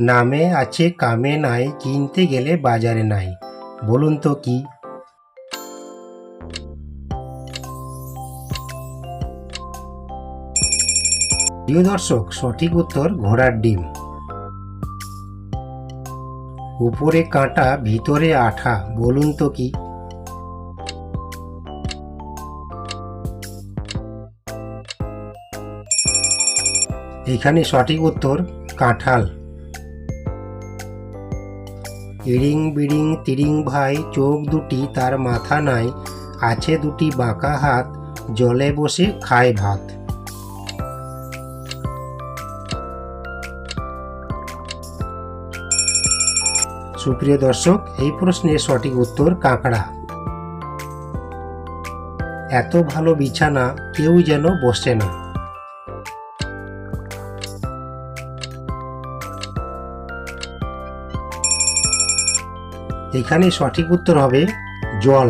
নামে আছে, কামে নাই, কিনতে গেলে বাজারে নাই। বলুন তো কি? প্রিয় দর্শক, সঠিক উত্তর ঘোড়ার ডিম। উপরে কাঁটা, ভিতরে আঠা, বলুন তো কি? এখানে সঠিক উত্তর, কাঁঠাল। ইড়িং বিড়িং তিরিং ভাই, চোখ দুটি তার মাথা নাই, আছে দুটি বাঁকা হাত, জলে বসে খায় ভাত। সুপ্রিয় দর্শক, এই প্রশ্নের সঠিক উত্তর কাঁকড়া। এত ভালো বিছানা কেউ যেন বসে না। এখানে সঠিক উত্তর হবে জল।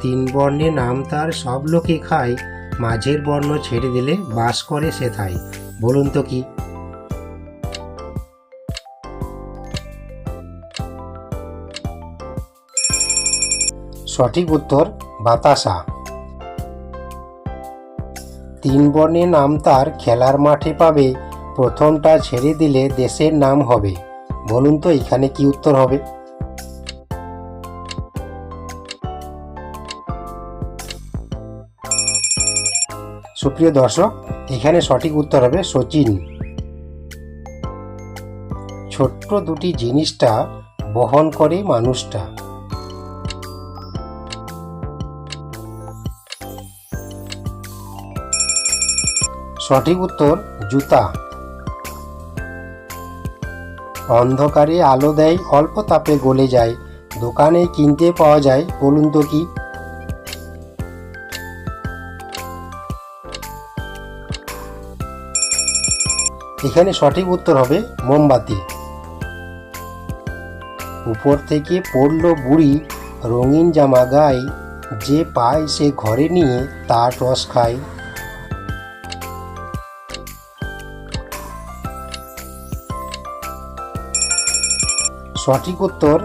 তিন বর্ণে নাম তার সব লোকে খায়, মাঝের বর্ণ ছেড়ে দিলে বাস করে সেথায় বলুন তো কি? সঠিক উত্তর, বাতাসা। তিন বর্ণে নাম তার খেলার মাঠে পাবে, প্রথমটা ছেড়ে দিলে দেশের নাম হবে। বলুন তো, এখানে কি উত্তর হবে? সুপ্রিয় দর্শক, এখানে সঠিক উত্তর হবে সচিন। ছোট্ট দুটি জিনিসটা বহন করে মানুষটা। সঠিক উত্তর, জুতা। অন্ধকারে আলো দেয়, অল্প তাপে গলে যায়। দোকানে কিনতে পাওয়া যায়, বলুন তো কি? এখানে সঠিক উত্তর হবে মোমবাতি। উপর থেকে পড়ল বুড়ি রঙিন জামা গায়ে, যে পায় সে ঘরে নিয়ে তার রস খায়। সঠিক উত্তর,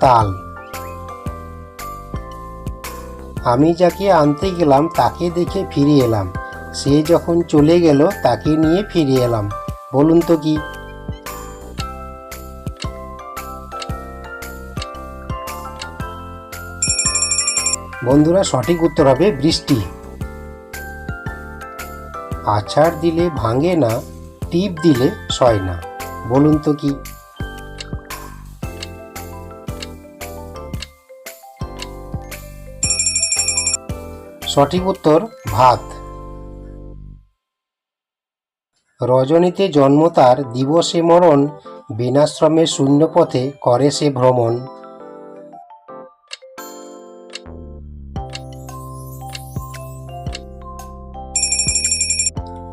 তাল। আমি যাকে আনতে গেলাম, তাকে দেখে ফিরে এলাম। সে যখন চলে গেল, তাকে নিয়ে ফিরে এলাম। বলুন তো কি? বন্ধুরা, সঠিক উত্তর হবে বৃষ্টি। আছাড় দিলে ভাঙে না, টিপ দিলে সয় না। বলুন তো কি? সঠিক উত্তর, ভাত। রজনীতে জন্ম তার দিবসে মরণ, বিনাশ্রমে শূন্য পথে করে সে ভ্রমণ।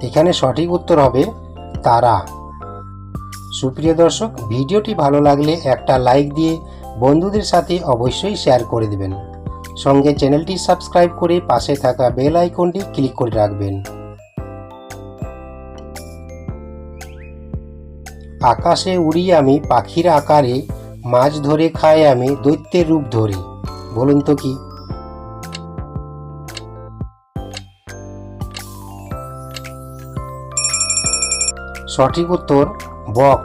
এখানে সঠিক উত্তর হবে তারা। সুপ্রিয় দর্শক, ভিডিওটি ভালো লাগলে একটা লাইক দিয়ে বন্ধুদের সাথে অবশ্যই শেয়ার করে দেবেন। সঙ্গে চ্যানেলটি সাবস্ক্রাইব করে পাশে থাকা বেল আইকনটি ক্লিক করে রাখবেন। আকাশে উড়ি আমি, পাখির আকারে মাছ ধরে খাই আমি, দৈত্যের রূপ ধরে। বলুন তো কি? সঠিক উত্তর, বক।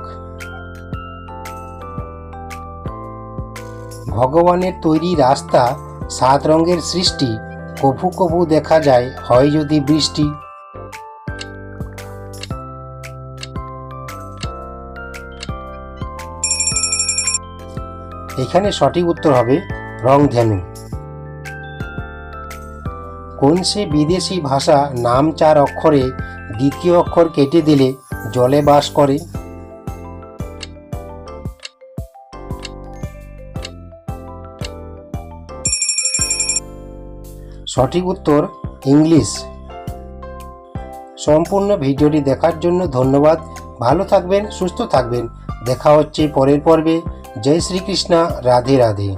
ভগবানের তৈরি রাস্তা সাত রঙের সৃষ্টি কভু কভু দেখা যায়, হয় যদি বৃষ্টি। এখানে সঠিক উত্তর হবে রংধেনু। কোন সে বিদেশি ভাষা নাম চার অক্ষরে দ্বিতীয় অক্ষর কেটে দিলে জলে বাস করে? সঠিক উত্তর ইংলিশ। সম্পূর্ণ ভিডিওটি দেখার জন্য ধন্যবাদ। ভালো থাকবেন, সুস্থ থাকবেন। দেখা হচ্ছে পরের পর্বে। জয় শ্রীকৃষ্ণা, রাধে রাধে।